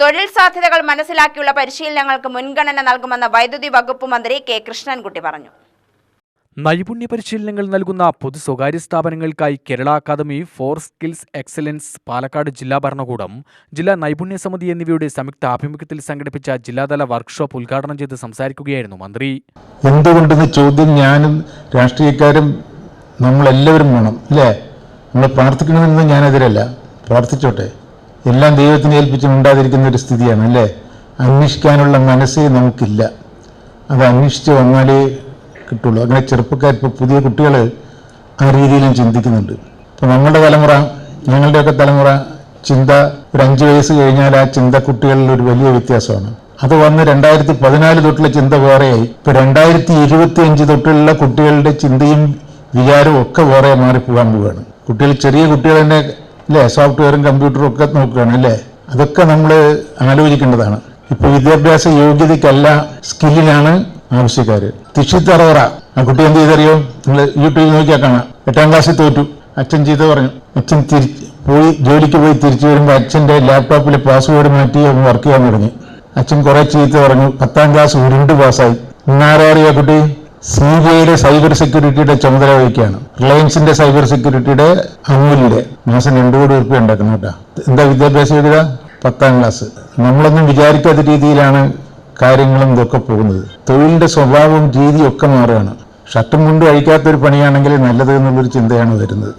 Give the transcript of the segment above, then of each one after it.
തൊഴിൽ സാധ്യതകൾ മനസ്സിലാക്കിയുള്ള പരിശീലനങ്ങൾക്ക് മുൻഗണന നൽകുമെന്ന് വൈദ്യുതി വകുപ്പ് മന്ത്രി കെ കൃഷ്ണൻകുട്ടി പറഞ്ഞു. നൈപുണ്യ പരിശീലനങ്ങൾ നൽകുന്ന പൊതു സ്വകാര്യ സ്ഥാപനങ്ങൾക്കായി Kerala academy for skills excellence Palakkad ജില്ലാ ഭരണകൂടം ജില്ലാ നൈപുണ്യ സമിതി എന്നിവയുടെ സംയുക്ത ആഭിമുഖ്യത്തിൽ സംഘടിപ്പിച്ച ജില്ലാതല വർക്ക്ഷോപ്പ് ഉദ്ഘാടനം ചെയ്ത് സംസാരിക്കുകയായിരുന്നു മന്ത്രി. എന്തുകൊണ്ടെന്ന് ചോദ്യം ഞാനും രാഷ്ട്രീയക്കാരും നമ്മളെല്ലാവരും വേണം അല്ലേ? നമ്മൾ പ്രാർത്ഥിക്കണമെന്ന് ഞാനെതിരല്ല. പ്രാർത്ഥിച്ചോട്ടെ. എല്ലാം ദൈവത്തിനെ ഏൽപ്പിച്ച് ഉണ്ടാതിരിക്കുന്ന ഒരു സ്ഥിതിയാണ് അല്ലേ? അന്വേഷിക്കാനുള്ള മനസ്സേ നമുക്കില്ല. അത് അന്വേഷിച്ച് വന്നാലേ കിട്ടുള്ളൂ. അങ്ങനെ ചെറുപ്പക്കാർ ഇപ്പോൾ പുതിയ കുട്ടികൾ ആ രീതിയിലും ചിന്തിക്കുന്നുണ്ട്. ഇപ്പോൾ നമ്മളുടെ തലമുറ ഞങ്ങളുടെയൊക്കെ തലമുറ ചിന്ത ഒരു അഞ്ച് വയസ്സ് കഴിഞ്ഞാൽ ആ ചിന്ത കുട്ടികളിൽ ഒരു വലിയ വ്യത്യാസമാണ്. അത് വന്ന് രണ്ടായിരത്തി പതിനാല് തൊട്ടുള്ള ചിന്ത വേറെയായി. ഇപ്പൊ രണ്ടായിരത്തി ഇരുപത്തി അഞ്ച് തൊട്ടുള്ള കുട്ടികളുടെ ചിന്തയും വിചാരവും ഒക്കെ വേറെ മാറിപ്പോകാൻ പോവുകയാണ്. കുട്ടികൾ ചെറിയ കുട്ടികൾ തന്നെ അല്ലേ? സോഫ്റ്റ്വെയറും കമ്പ്യൂട്ടറും ഒക്കെ നോക്കുകയാണ് അല്ലേ? അതൊക്കെ നമ്മൾ ആലോചിക്കേണ്ടതാണ്. ഇപ്പൊ വിദ്യാഭ്യാസ യോഗ്യതയ്ക്കല്ല സ്കില്ലിനാണ് ആവശ്യക്കാര്. തിഷിത്തറവറ ആ കുട്ടി എന്ത് ചെയ്തറിയോ? നിങ്ങൾ യൂട്യൂബിൽ നോക്കിയാൽ കാണാം. എട്ടാം ക്ലാസ്സിൽ തോറ്റു. അച്ഛൻ ചെയ്ത് പറഞ്ഞു. അച്ഛൻ തിരിച്ച് പോയി ജോലിക്ക് പോയി തിരിച്ചു വരുമ്പോൾ അച്ഛന്റെ ലാപ്ടോപ്പിലെ പാസ്വേഡ് മാറ്റി അവൻ വർക്ക് ചെയ്യാൻ തുടങ്ങി. അച്ഛൻ കുറെ ചീത്ത പറഞ്ഞു. പത്താം ക്ലാസ് ഉരുണ്ട് പാസ്സായി. ഇന്നാരറിയ കുട്ടി? സി ബി ഐയുടെ സൈബർ സെക്യൂരിറ്റിയുടെ ചുമതല വഹിക്കുകയാണ്. റിലയൻസിന്റെ സൈബർ സെക്യൂരിറ്റിയുടെ അമൂലിയുടെ. മാസം രണ്ടു കോടി ഉറുപ്പ്യ ഉണ്ടാക്കണം കേട്ടോ. എന്താ വിദ്യാഭ്യാസ യോഗ്യത പത്താം ക്ലാസ് നമ്മളൊന്നും വിചാരിക്കാത്ത രീതിയിലാണ് കാര്യങ്ങളും ഇതൊക്കെ പോകുന്നത്. തൊഴിലിന്റെ സ്വഭാവവും രീതിയും ഒക്കെ മാറുകയാണ്. ഷർട്ടും മുണ്ടും അഴിക്കാത്തൊരു പണിയാണെങ്കിൽ നല്ലത് എന്നുള്ളൊരു ചിന്തയാണ് വരുന്നത്.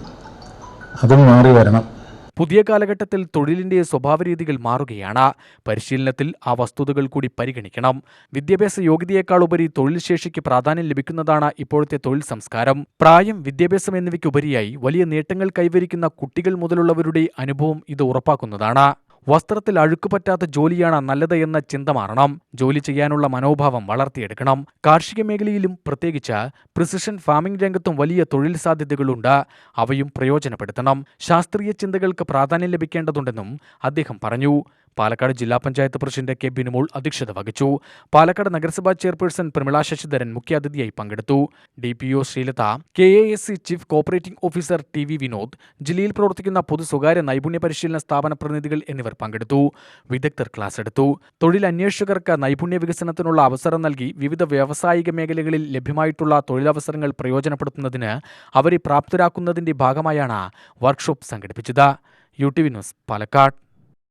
അതും മാറി വരണം. പുതിയ കാലഘട്ടത്തിൽ തൊഴിലിന്റെ സ്വഭാവരീതികൾ മാറുകയാണ്. പരിശീലനത്തിൽ ആ വസ്തുതകൾ കൂടി പരിഗണിക്കണം. വിദ്യാഭ്യാസ യോഗ്യതയേക്കാൾ ഉപരി തൊഴിൽ ശേഷിക്ക് പ്രാധാന്യം ലഭിക്കുന്നതാണ് ഇപ്പോഴത്തെ തൊഴിൽ സംസ്കാരം. പ്രായം വിദ്യാഭ്യാസം എന്നിവയ്ക്കുപരിയായി വലിയ നേട്ടങ്ങൾ കൈവരിക്കുന്ന കുട്ടികൾ മുതലുള്ളവരുടെ അനുഭവം ഇത് ഉറപ്പാക്കുന്നതാണ്. വസ്ത്രത്തിൽ അഴുക്കു പറ്റാത്ത ജോലിയാണ് നല്ലത് എന്ന ചിന്ത മാറണം. ജോലി ചെയ്യാനുള്ള മനോഭാവം വളർത്തിയെടുക്കണം. കാർഷിക മേഖലയിലും പ്രത്യേകിച്ച് പ്രിസിഷൻ ഫാമിംഗ് രംഗത്തും വലിയ തൊഴിൽ സാധ്യതകളുണ്ട്. അവയും പ്രയോജനപ്പെടുത്തണം. ശാസ്ത്രീയ ചിന്തകൾക്ക് പ്രാധാന്യം ലഭിക്കേണ്ടതുണ്ടെന്നും അദ്ദേഹം പറഞ്ഞു. പാലക്കാട് ജില്ലാ പഞ്ചായത്ത് പ്രസിഡന്റ് കെ ബിനുമോൾ അധ്യക്ഷത വഹിച്ചു. പാലക്കാട് നഗരസഭാ ചെയർപേഴ്സൺ പ്രമിള ശശിധരൻ മുഖ്യാതിഥിയായി പങ്കെടുത്തു. D P O Sreelatha K A S C chief cooperating officer T V Vinod ജില്ലയിൽ പ്രവർത്തിക്കുന്ന പൊതു സ്വകാര്യ നൈപുണ്യ പരിശീലന സ്ഥാപന പ്രതിനിധികൾ എന്നിവർ പങ്കെടുത്തു. വിദഗ്ധർ ക്ലാസ് എടുത്തു. തൊഴിൽ അന്വേഷകർക്ക് നൈപുണ്യ വികസനത്തിനുള്ള അവസരം നൽകി വിവിധ വ്യാവസായിക മേഖലകളിൽ ലഭ്യമായിട്ടുള്ള തൊഴിലവസരങ്ങൾ പ്രയോജനപ്പെടുത്തുന്നതിന് അവരെ പ്രാപ്തരാക്കുന്നതിന്റെ ഭാഗമായാണ് വർക്ക്ഷോപ്പ് സംഘടിപ്പിച്ചത്. U T V news Palakkad.